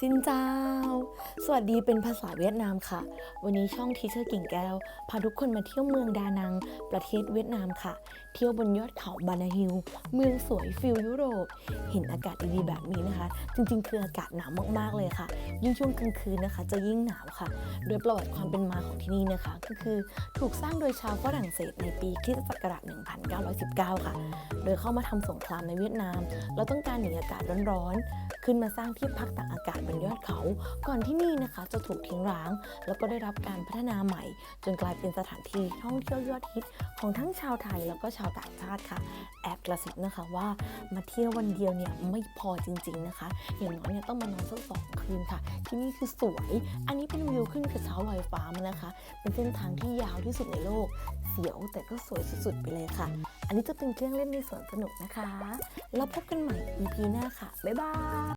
สินเจ้า สวัสดีเป็นภาษาเวียดนามค่ะ วันนี้ช่องทีเชอร์กิ่งแก้ว พาทุกคนมาเที่ยวเมืองดานัง ประเทศเวียดนามค่ะ เที่ยวบนยอดเขาบานาฮิล เมืองสวยฟิลยุโรป เห็นอากาศดีๆแบบนี้นะคะ จริงๆ คืออากาศหนาวมากๆเลยค่ะ ยิ่งช่วงกลางคืนนะคะ จะยิ่งหนาวค่ะ โดยประวัติความเป็นมาของที่นี่นะคะ ก็คือถูกสร้างโดยชาวฝรั่งเศสในปีคริสตศักราช 1919 ค่ะ โดยเข้ามาทำสงครามในเวียดนาม แล้วต้องการหนีอากาศร้อนๆ ขึ้นมาสร้างที่พักตากอากาศบนยอดเขา ก่อนที่นี่นะคะจะถูกทิ้งร้าง แล้วก็ได้รับการพัฒนาใหม่ จนกลายเป็นสถานที่ท่องเที่ยวยอดฮิตของทั้งชาวไทยแล้วก็ชาวต่างชาติค่ะ แอบกระซิบนะคะว่ามาเที่ยววันเดียวเนี่ยไม่พอจริง ๆนะคะ อย่างน้อยเนี่ยต้องมานอนสักสองคืนค่ะ ที่นี่คือสวย อันนี้เป็นวิวขึ้นกระเช้าลอยฟ้ามานะคะ เป็นเส้นทางที่ยาวที่สุดในโลก เสียวแต่ก็สวยสุดๆไปเลยค่ะ อันนี้จะเป็นเครื่องเล่นในสวนสนุกนะคะ แล้วพบกันใหม่ EP หน้าค่ะ บ๊ายบาย